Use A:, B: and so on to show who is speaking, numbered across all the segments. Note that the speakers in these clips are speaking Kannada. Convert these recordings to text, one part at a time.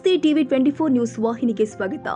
A: ಟಿವಿ ಟ್ವೆಂಟಿ ಫೋರ್ ನ್ಯೂಸ್ ವಾಹಿನಿಗೆ ಸ್ವಾಗತ.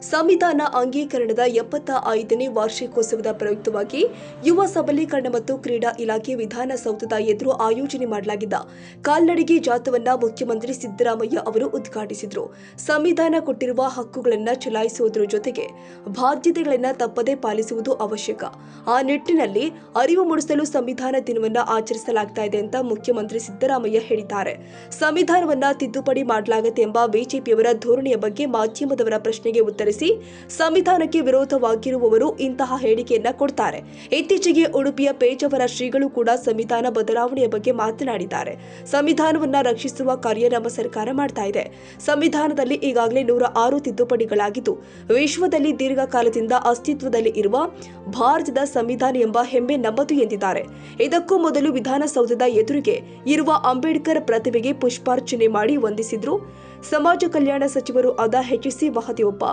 B: ಸಂವಿಧಾನ ಅಂಗೀಕರಣದ ಎಪ್ಪತ್ತ ಐದನೇ ವಾರ್ಷಿಕೋತ್ಸವದ ಪ್ರಯುಕ್ತವಾಗಿ ಯುವ ಸಬಲೀಕರಣ ಮತ್ತು ಕ್ರೀಡಾ ಇಲಾಖೆ ವಿಧಾನಸೌಧದ ಎದುರು ಆಯೋಜನೆ ಮಾಡಲಾಗಿದ್ದ ಕಾಲ್ನಡಿಗೆ ಜಾಥವನ್ನ ಮುಖ್ಯಮಂತ್ರಿ ಸಿದ್ದರಾಮಯ್ಯ ಅವರು ಉದ್ಘಾಟಿಸಿದರು. ಸಂವಿಧಾನ ಕೊಟ್ಟಿರುವ ಹಕ್ಕುಗಳನ್ನು ಚಲಾಯಿಸುವುದರ ಜೊತೆಗೆ ಬಾಧ್ಯತೆಗಳನ್ನು ತಪ್ಪದೇ ಪಾಲಿಸುವುದು ಅವಶ್ಯಕ. ಆ ನಿಟ್ಟಿನಲ್ಲಿ ಅರಿವು ಮೂಡಿಸಲು ಸಂವಿಧಾನ ದಿನವನ್ನ ಆಚರಿಸಲಾಗ್ತಾ ಇದೆ ಅಂತ ಮುಖ್ಯಮಂತ್ರಿ ಸಿದ್ದರಾಮಯ್ಯ ಹೇಳಿದ್ದಾರೆ. ಸಂವಿಧಾನವನ್ನ ತಿದ್ದುಪಡಿ ಮಾಡಲಾಗುತ್ತೆ ಎಂಬ ಬಿಜೆಪಿಯವರ ಧೋರಣೆಯ ಬಗ್ಗೆ ಮಾಧ್ಯಮದವರ ಪ್ರಶ್ನೆಗೆ ಉತ್ತರಿಸಿ, ಸಂವಿಧಾನಕ್ಕೆ ವಿರೋಧವಾಗಿರುವವರು ಇಂತಹ ಹೇಳಿಕೆಯನ್ನ ಕೊಡ್ತಾರೆ. ಇತ್ತೀಚೆಗೆ ಉಡುಪಿಯ ಪೇಜವರ ಶ್ರೀಗಳು ಕೂಡ ಸಂವಿಧಾನ ಬದಲಾವಣೆಯ ಬಗ್ಗೆ ಮಾತನಾಡಿದ್ದಾರೆ. ಸಂವಿಧಾನವನ್ನ ರಕ್ಷಿಸುವ ಕಾರ್ಯ ನಮ್ಮ ಸರ್ಕಾರ ಮಾಡ್ತಾ ಇದೆ. ಸಂವಿಧಾನದಲ್ಲಿ ಈಗಾಗಲೇ ನೂರ ಆರು ತಿದ್ದುಪಡಿಗಳಾಗಿದ್ದು, ವಿಶ್ವದಲ್ಲಿ ದೀರ್ಘಕಾಲದಿಂದ ಅಸ್ತಿತ್ವದಲ್ಲಿ ಇರುವ ಭಾರತದ ಸಂವಿಧಾನ ಎಂಬ ಹೆಮ್ಮೆ ನಮ್ಮದು ಎಂದಿದ್ದಾರೆ. ಇದಕ್ಕೂ ಮೊದಲು ವಿಧಾನಸೌಧದ ಎದುರಿಗೆ ಇರುವ ಅಂಬೇಡ್ಕರ್ ಪ್ರತಿಮೆಗೆ ಪುಷ್ಪಾರ್ಚನೆ ಮಾಡಿ ವಂದಿಸಿದ್ರು. ಸಮಾಜ ಕಲ್ಯಾಣ ಸಚಿವರು ಆದ ಎಚ್ಸಿ ಮಹದೇವಪ್ಪ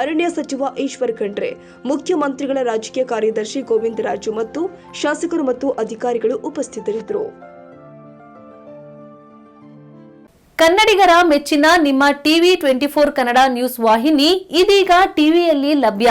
B: ಅರಣ್ಯ ಸಚಿವ ಈಶ್ವರ್ ಖಂಡ್ರೆ, ಮುಖ್ಯಮಂತ್ರಿಗಳ ರಾಜಕೀಯ ಕಾರ್ಯದರ್ಶಿ ಗೋವಿಂದರಾಜು ಮತ್ತು ಶಾಸಕರು ಮತ್ತು ಅಧಿಕಾರಿಗಳು ಉಪಸ್ಥಿತರಿದ್ದರು.
C: ಕನ್ನಡಿಗರ ಮೆಚ್ಚಿನ ನಿಮ್ಮ TV twenty four Kannada news ವಾಹಿನಿ ಇದೀಗ ಟಿವಿಯಲ್ಲಿ ಲಭ್ಯ.